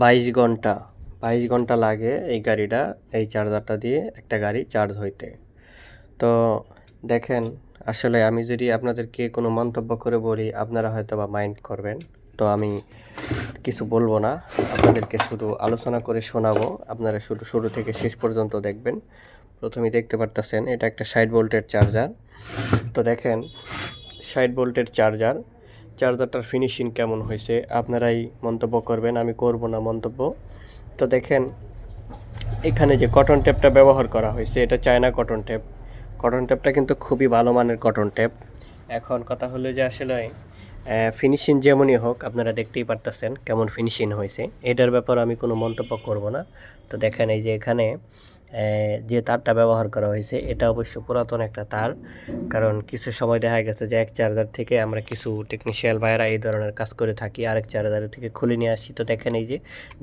বাইশ ঘণ্টা বাইশ ঘণ্টা লাগে এই গাড়িটা, এই চার্জারটা দিয়ে একটা গাড়ি চার্জ হইতে। তো দেখেন, আসলে আমি যদি আপনাদেরকে কোনো মন্তব্য করে বলি, আপনারা হয়তো বা মাইন্ড করবেন। তো আমি কিছু বলব না, আপনাদেরকে শুধু আলোচনা করে শোনাবো। আপনারা শুধু শুরু থেকে শেষ পর্যন্ত দেখবেন। প্রথমেই দেখতে পারতেছেন, এটা একটা ষাট ভোল্টের চার্জার। তো দেখেন, ষাট ভোল্টের চার্জার চার্জারটার ফিনিশিং কেমন হয়েছে? আপনারাই মন্তব্য করবেন, আমি করব না মন্তব্য। তো দেখেন, এখানে যে কটন টেপটা ব্যবহার করা হয়েছে, এটা চায়না কটন টেপ কটন টেপটা কিন্তু খুবই ভালো মানের কটন টেপ এখন কথা হলো যে আসলে ফিনিশিং যেমনই হোক, আপনারা দেখতেই পারতেছেন কেমন ফিনিশিং হয়েছে। এটার ব্যাপারে আমি কোনো মন্তব্য করব না। তো দেখেন এই যে এখানে যে তারটা ব্যবহার করা হয়েছে, এটা অবশ্য পুরাতন একটা তার। কারণ কিছু সময় দেখা গেছে যে এক চার্জার থেকে আমরা কিছু টেকনিশিয়াল ভাইয়েরা এই ধরনের কাজ করে থাকি, আরেক চার্জার থেকে খুলে নিয়ে আসি। তো দেখেন এই যে,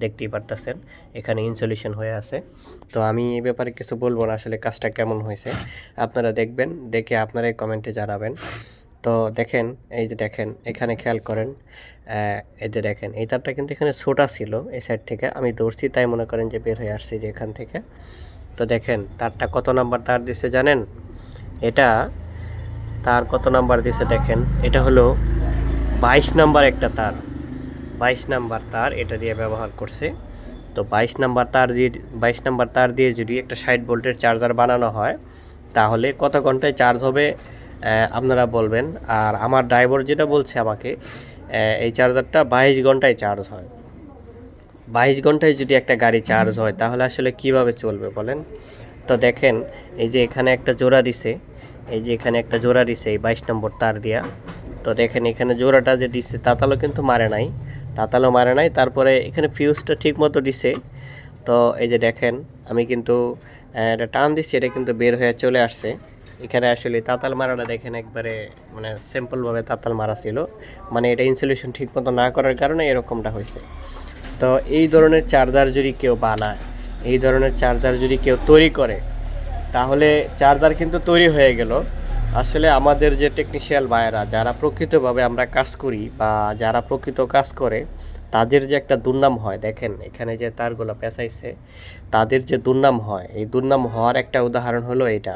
দেখতেই পারতেছেন, এখানে ইনসলিউশন হয়ে আছে। তো আমি এ ব্যাপারে কিছু বলব না, আসলে কাজটা কেমন হয়েছে। আপনারা দেখবেন, দেখে আপনারাই কমেন্টে জানাবেন। তো দেখেন, এই যে দেখেন, এখানে খেয়াল করেন এই যে দেখেন, এই তারটা কিন্তু এখানে ছোটা ছিল এই সাইড থেকে। আমি দৌড়ছি তাই মনে করেন যে বের হয়ে আসছি যে এখান থেকে। তো দেখেন, তারটা কত নাম্বার তার দিছে জানেন? এটা তার কত নাম্বার দিছে দেখেন? এটা হলো বাইশ নাম্বার একটা তার। বাইশ নাম্বার তার এটা দিয়ে ব্যবহার করছে। তো বাইশ নাম্বার তার দিয়ে, বাইশ নাম্বার তার দিয়ে যদি একটা ষাট ভোল্টের চার্জার বানানো হয়, তাহলে কত ঘন্টায় চার্জ হবে আপনারা বলবেন। আর আমার ড্রাইভার যেটা বলছে আমাকে এই চার্জারটা বাইশ ঘন্টায় চার্জ হয়। বাইশ ঘন্টায় যদি একটা গাড়ি চার্জ হয় তাহলে আসলে কীভাবে চলবে বলেন? তো দেখেন এই যে এখানে একটা জোড়া দিছে এই যে এখানে একটা জোড়া দিছে এই বাইশ নম্বর তার দিয়া। তো দেখেন এখানে জোড়াটা যে দিচ্ছে তাতালো কিন্তু মারে নাই। তাতালো মারে নাই তারপরে এখানে ফিউজটা ঠিক মতো দিছে। তো এই যে দেখেন আমি কিন্তু এটা টান দিচ্ছি এটা কিন্তু বের হয়ে চলে আসছে। এখানে আসলে তাতাল মারাটা দেখেন একবারে মানে সিম্পলভাবে তাতাল মারা ছিল। মানে এটা ইনসুলেশন ঠিক মতো না করার কারণে এরকমটা হয়েছে। তো এই ধরনের চার্জার যদি কেউ বানায়, এই ধরনের চার্জার যদি কেউ তৈরি করে, তাহলে চার্জার কিন্তু তৈরি হয়ে গেল। আসলে আমাদের যে টেকনিশিয়াল ভাইয়েরা, যারা প্রকৃতভাবে আমরা কাজ করি বা যারা প্রকৃত কাজ করে, তাদের যে একটা দুর্নাম হয়, দেখেন এখানে যে তারগুলো পেঁচাইছে, তাদের যে দুর্নাম হয়, এই দুর্নাম হওয়ার একটা উদাহরণ হলো এটা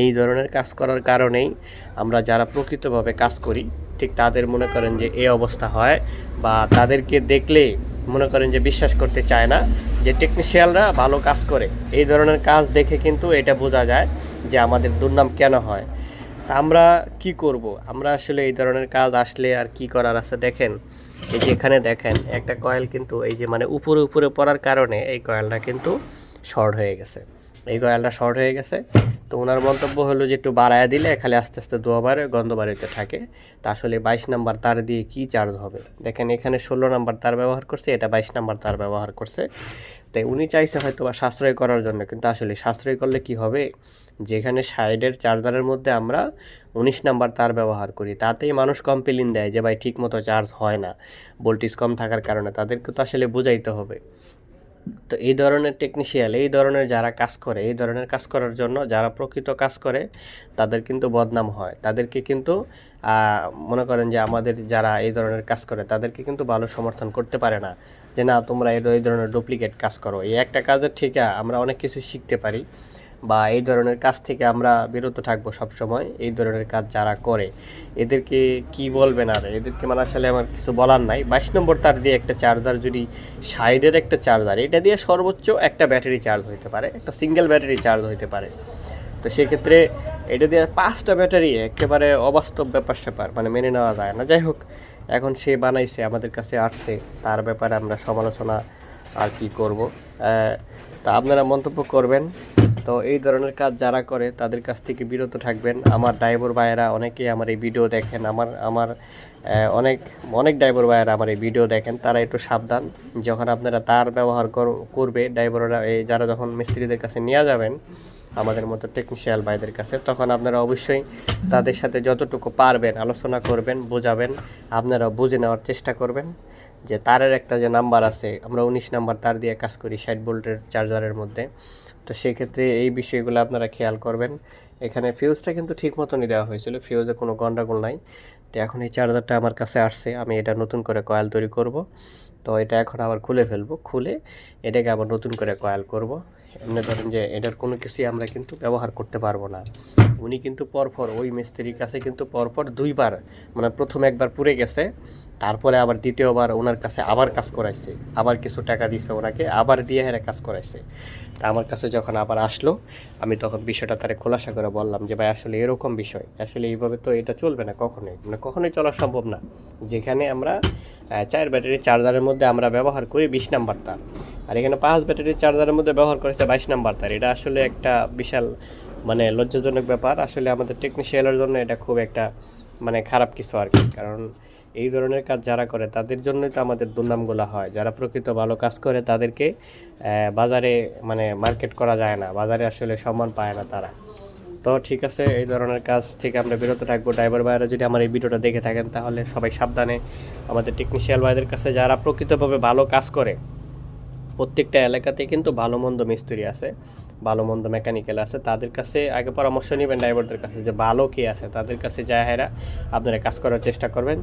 এই ধরনের কাজ করার কারণেই আমরা যারা প্রকৃতভাবে কাজ করি, ঠিক তাদের মনে করেন যে এ অবস্থা হয় বা তাদেরকে দেখলে মনে করেন যে বিশ্বাস করতে চায় না, যে টেকনিশিয়ালরা ভালো কাজ করে। এই ধরনের কাজ দেখে কিন্তু এটা বোঝা যায় যে আমাদের দুর্নাম কেন হয়। তা আমরা কি করব? আমরা আসলে এই ধরনের কাজ আসলে আর কি করার আছে দেখেন। এই যে এখানে দেখেন, একটা কয়েল কিন্তু এই যে মানে উপরে উপরে পড়ার কারণে এই কয়েলটা কিন্তু শর্ট হয়ে গেছে। এই কয়েলটা শর্ট হয়ে গেছে। তো ওনার মন্তব্য হলো যে একটু বাড়ায় দিলে খালি আস্তে আস্তে দুয়াবার গন্ধ বাড়িতে থাকে। তা আসলে বাইশ নাম্বার তার দিয়ে কি চার্জ হবে? দেখেন এখানে ষোলো নাম্বার তার ব্যবহার করছে, এটা বাইশ নাম্বার তার ব্যবহার করছে। তাই উনি চাইছে হয়তো বা সাশ্রয় করার জন্য, কিন্তু আসলে সাশ্রয় করলে কি হবে? যেখানে সাইডের চার্জারের মধ্যে আমরা উনিশ নাম্বার তার ব্যবহার করি, তাতেই মানুষ কমপ্লেন দেয় যে ভাই ঠিক মতো চার্জ হয় না। ভোল্টেজ কম থাকার কারণে, তাদেরকে তো আসলে বোঝাইতে হবে। তো এই ধরনের টেকনিশিয়াল এই ধরনের যারা কাজ করে, এই ধরনের কাজ করার জন্য যারা প্রকৃত কাজ করে, তাদের কিন্তু বদনাম হয়। তাদেরকে কিন্তু মনে করেন যে আমাদের যারা এই ধরনের কাজ করে, তাদেরকে কিন্তু ভালো সমর্থন করতে পারে না। যে না, তোমরা এই ধরনের ডুপ্লিকেট কাজ করো। এই একটা কাজের ঠিকা আমরা অনেক কিছু শিখতে পারি। বা এই ধরনের কাজ থেকে আমরা বিরত থাকব সবসময়, এই ধরনের কাজ যারা করে, এদেরকে কি বলবেন আর? এদেরকে মানে আসলে আমার কিছু বলার নাই। বাইশ নম্বর তার দিয়ে একটা চার্জার, যদি সাইডের একটা চার্জার, এটা দিয়ে সর্বোচ্চ একটা ব্যাটারি চার্জ হইতে পারে, একটা সিঙ্গেল ব্যাটারি চার্জ হইতে পারে। তো সেক্ষেত্রে এটা দিয়ে পাঁচটা ব্যাটারি একেবারে অবাস্তব ব্যাপার স্যাপার মানে মেনে নেওয়া যায় না। যাই হোক, এখন সে বানাইছে, আমাদের কাছে আসছে, তার ব্যাপারে আমরা সমালোচনা আর কি করব। তা আপনারা মন্তব্য করবেন। তো এই ধরনের কাজ যারা করে, তাদের কাছ থেকে বিরত থাকবেন। আমার ড্রাইভার ভাইয়েরা অনেকেই আমার এই ভিডিও দেখেন। আমার আমার অনেক অনেক ড্রাইভার ভাইয়েরা আমার এই ভিডিও দেখেন। তারা একটু সাবধান। যখন আপনারা তার ব্যবহার কর- করবে ড্রাইভাররা এই যারা যখন মিস্ত্রিদের কাছে নিয়ে যাবেন, আমাদের মতো টেকনিশিয়াল ভাইদের কাছে, তখন আপনারা অবশ্যই তাদের সাথে যতটুকু পারবেন আলোচনা করবেন, বোঝাবেন। আপনারা বুঝে নেওয়ার চেষ্টা করবেন। যে তারের একটা যে নাম্বার আছে, আমরা উনিশ নাম্বার তার দিয়ে কাজ করি ষাট ভোল্টের চার্জারের মধ্যে। তো সেক্ষেত্রে এই বিষয়গুলো আপনারা খেয়াল করবেন। এখানে ফিউজটা কিন্তু ঠিক মতনই দেওয়া হয়েছিল ফিউজে কোনো গন্ডাগোল নাই। তো এখন এই চার্জারটা আমার কাছে আসছে, আমি এটা নতুন করে কয়েল তৈরি করব। তো এটা এখন আবার খুলে ফেলব, খুলে এটাকে আবার নতুন করে কয়েল করব। এমনি ধরেন যে এটার কোনো কিছুই আমরা কিন্তু ব্যবহার করতে পারব না। উনি কিন্তু পরপর, ওই মিস্ত্রির কাছে কিন্তু পরপর দুইবার মানে প্রথম একবার পুড়ে গেছে। তারপরে আবার দ্বিতীয়বার ওনার কাছে আবার কাজ করাইছে, আবার কিছু টাকা দিছে ওনাকে, আবার দিয়ে হেরে কাজ করাইছে। তা আমার কাছে যখন আবার আসলো, আমি তখন বিষয়টা তারে খোলাসা করে বললাম যে, ভাই, আসলে এরকম বিষয়, আসলে এইভাবে তো এটা চলবে না কখনোই। মানে কখনোই চলা সম্ভব না। যেখানে আমরা চার ব্যাটারি চার্জারের মধ্যে আমরা ব্যবহার করি বিশ নাম্বার তার। আর এখানে পাঁচ ব্যাটারি চার্জারের মধ্যে ব্যবহার করেছে বাইশ নাম্বার তার। এটা আসলে একটা বিশাল মানে লজ্জাজনক ব্যাপার। আসলে আমাদের টেকনিশিয়ালের জন্য এটা খুব একটা মানে খারাপ কিছু আর কি। কারণ এই ধরনের কাজ যারা করে, তাদের জন্যই তো আমাদের দুর্নামগুলো হয়। যারা প্রকৃত ভালো কাজ করে, তাদেরকে বাজারে মানে মার্কেট করা যায় না। বাজারে আসলে সম্মান পায় না তারা। তো ঠিক আছে, এই ধরনের কাজ থেকে আমরা বিরত থাকব। ড্রাইভার ভাইরা যদি আমার এই ভিডিওটা দেখে থাকেন, তাহলে সবাই সাবধানে আমাদের টেকনিশিয়াল ভাইদের কাছে যারা প্রকৃতভাবে ভালো কাজ করে প্রত্যেকটা এলাকাতে কিন্তু ভালো মন্দ মিস্ত্রি আছে ভালো মন্দ মেকানিক্যাল আছে। তাদের কাছে আগে পরামর্শ নেবেন ড্রাইভারদের কাছে যে ভালো কে আছে। তাদের কাছে যায় হেরা আপনারা কাজ করার চেষ্টা করবেন,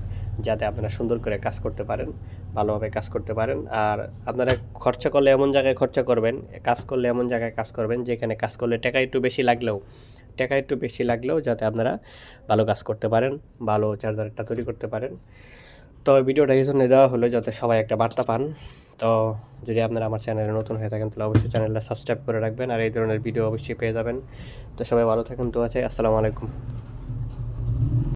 যাতে আপনারা সুন্দর করে কাজ করতে পারেন, ভালোভাবে কাজ করতে পারেন। আর আপনারা খরচা করলে এমন জায়গায় খরচা করবেন, কাজ করলে এমন জায়গায় কাজ করবেন, যেখানে কাজ করলে টাকা একটু বেশি লাগলেও, টাকা একটু বেশি লাগলেও যাতে আপনারা ভালো কাজ করতে পারেন, ভালো চার্জারটা তৈরি করতে পারেন। তো ভিডিওটা এই জন্য দেওয়া হলো যাতে সবাই একটা বার্তা পান। তো যদি আপনারা আমার চ্যানেলে নতুন হয়ে থাকেন, তাহলে অবশ্যই চ্যানেলটা সাবস্ক্রাইব করে রাখবেন আর এই ধরনের ভিডিও অবশ্যই পেয়ে যাবেন। তো সবাই ভালো থাকেন তো আছে আসসালামু আলাইকুম।